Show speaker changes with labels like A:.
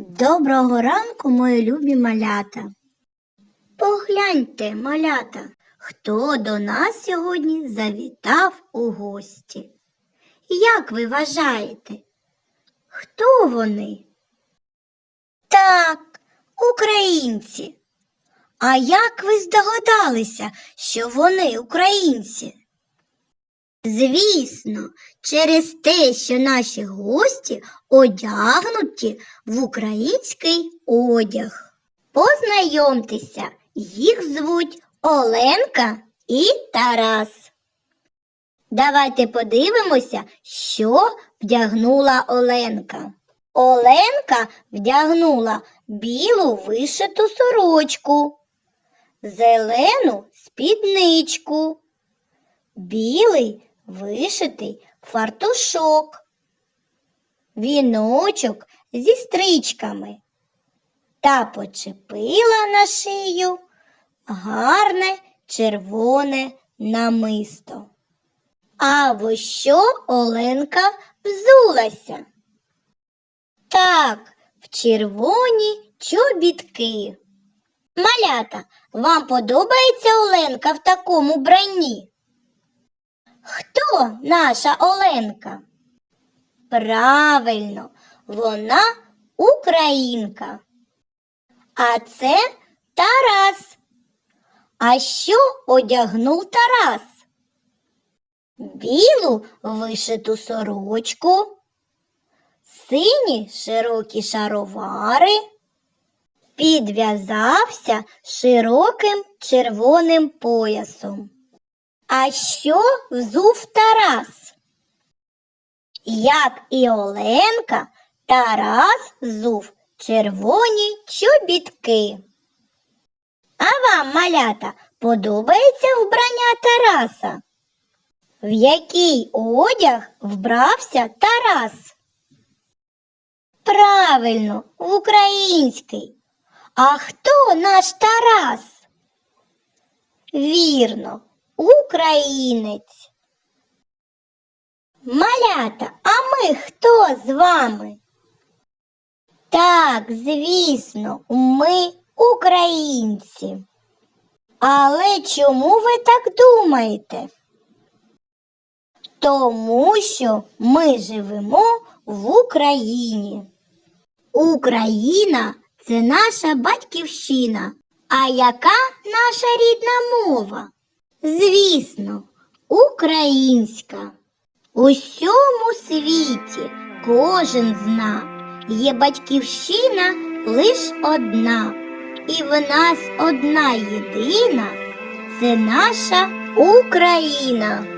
A: Доброго ранку, мої любі малята. Погляньте, малята, хто до нас сьогодні завітав у гості. Як ви вважаєте, хто вони? Так, українці. А як ви здогадалися, що вони українці? Звісно, через те, що наші гості одягнуті в український одяг. Познайомтеся, їх звуть Оленка і Тарас. Давайте подивимося, що вдягнула Оленка. Оленка вдягнула білу вишиту сорочку, зелену спідничку, білий вишитий фартушок, віночок зі стрічками та почепила на шию гарне червоне намисто. А во що Оленка взулася? Так, в червоні чобітки. Малята, вам подобається Оленка в такому бранні? Хто наша Оленка? Правильно, вона українка. А це Тарас. А що одягнув Тарас? Білу вишиту сорочку, сині широкі шаровари, підв'язався широким червоним поясом. А що взув Тарас? Як і Оленка, Тарас взув червоні чобітки. А вам, малята, подобається вбрання Тараса? В який одяг вбрався Тарас? Правильно, в український. А хто наш Тарас? Вірно, українець. Малята, а ми хто з вами? Так, звісно, ми українці. Але чому ви так думаєте? Тому що ми живемо в Україні. Україна це наша батьківщина. А яка наша рідна мова? Звісно, українська. У всьому світі кожен зна, є батьківщина лиш одна, і в нас одна єдина це наша Україна.